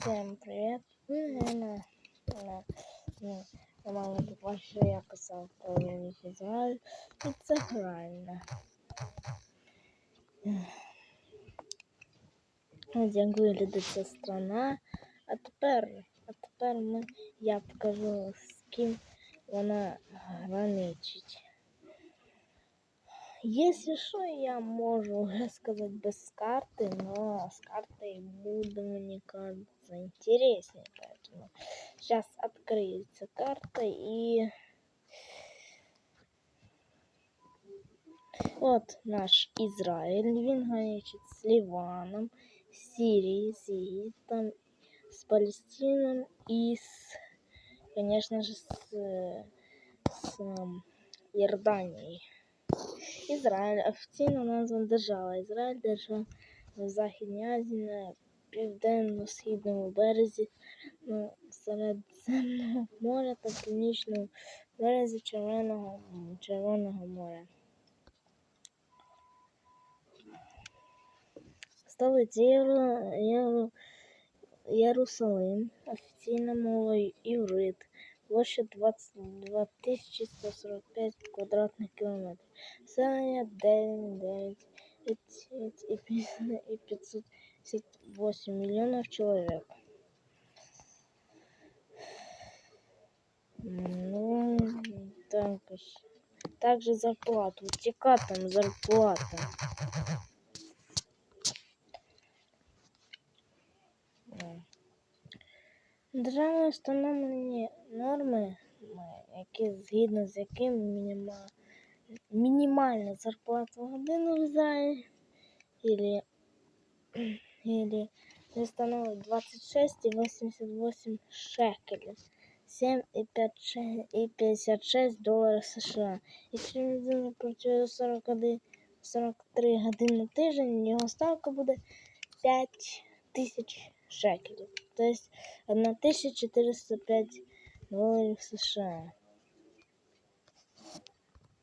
Всем привет! Ви на, на, на, на маму буква, я писав про Великий Ізраїль. І це реально. Ось як виглядить ця страна. А тепер, а тепер ми, я покажу, з ким вона граничить. Если что, я могу сказать без карты, но с картой буду, мне кажется, интереснее. Поэтому сейчас откроется карта и... Вот наш Израиль, він с Ливаном, Сирией, с Египтом, с Палестиной и с, конечно же, с, с ем, Иорданией. Ізраїль офіційно названа держава. Ізраїль держава в Західній Азії на південно-східному березі ну, Середземного моря та північному березі Червоного, Червоного моря. Столиця Євро, Євро, Єрусалим, офіційна мова іврит, площа 22 145 квадратних кілометрів. Населення 9, 9 і 578 мільйонів чоловік. Ну, також. Также зарплату. Яка там зарплата? Державне встановлені норми, які згідно з якими мініма... мінімальна зарплата в годину в Ізраїлі или, или становить 26,88 шекелів. 7,56 доларів США. Якщо людина працює 40 годин, 43 години на тиждень, його ставка буде 5 тисяч шекелів. Тобто 1405 доларів США.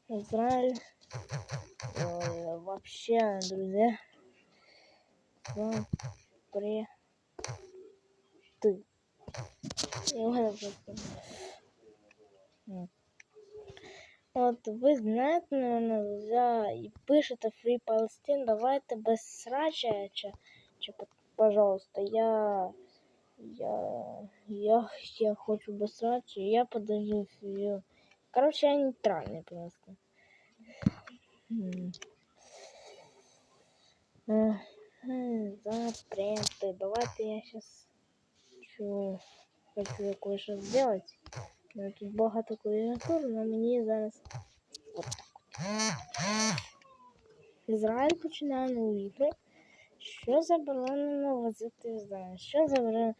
Израиль. Ой, вообще, друзья. Вам при ты. От ви знаєте, наверное, друзья, і пишете Free Palestine, давайте без срача, чи, чи, пожалуйста, я, я, я, я хочу без срача, я подожду ее. Короче, я нейтральный просто. Запреты. Давайте я сейчас хочу, хочу кое-что сделать. Ну, тут багато клавіатур, але мені зараз от так от. Ізраїль починає нові ігри. Що заборонено возити в? Що заборонено?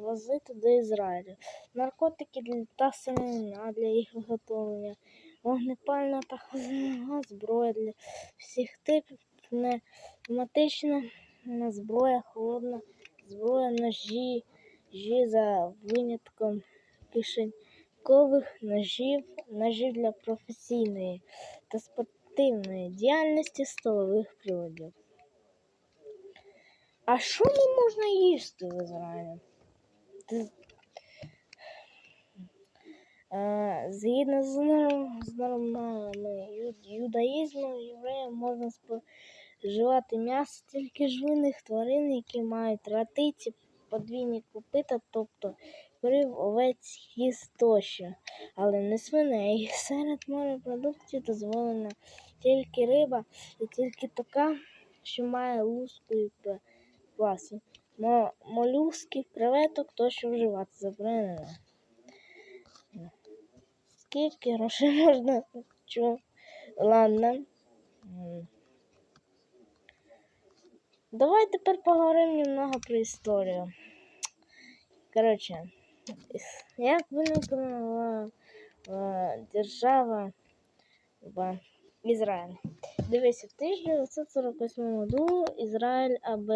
возити до Ізраїлю, наркотики та семена для їх виготовлення, вогнепальна та хозяйна зброя для всіх типів, пневматична зброя, холодна зброя, ножі, ножі за винятком кишенькових ножів, ножів для професійної та спортивної діяльності столових приладів. А що не можна їсти в Ізраїлі? Згідно з нормами юдаїзму, євреям можна споживати м'ясо тільки живих тварин, які мають ратиці, подвійні копита, тобто крив, овець, хіз тощо, але не свиней. Серед морепродуктів дозволена тільки риба і тільки така, що має луску і класу. Молюски, креветок тощо вживати заборонено. Скільки грошей можна? Чо? Ладно. Давай тепер поговоримо немного про історію. Коротше, як виникла держава в Ізраїль. Дивися, в 1948 году Израиль об,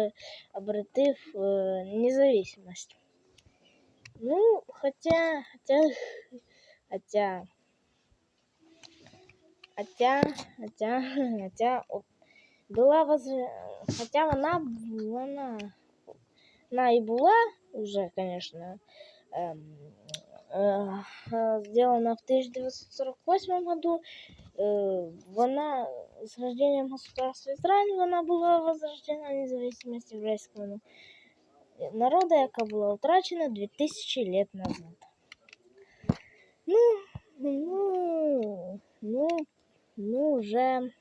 обратив э, независимость. Ну, хотя, хотя, хотя, хотя, хотя, хотя, была воз... хотя вона, вона вона і була уже, конечно, е, е, сделана в 1948 году. Е, вона з рождением государства Израиль вона була возрождена независимость єврейського ну, народу, яка була втрачена 2000 лет назад. Ну, ну, ну, ну, вже.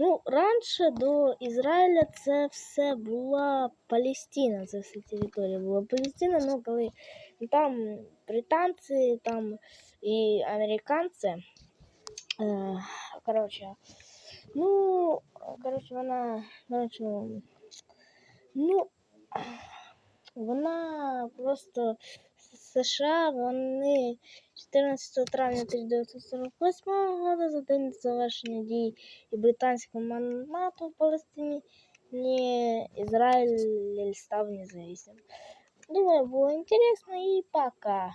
Ну, раніше до Ізраїля це все була Палестина, це все територія була Палестина, ну коли там британці, там і американці. Е, коротше, ну, коротше, вона, коротше, ну, вона просто з США, вони 14 травня 1948 року, за день до завершення дій і британського мандату в Палестині, не Ізраїль став независимым. Думаю, було інтересно і пока.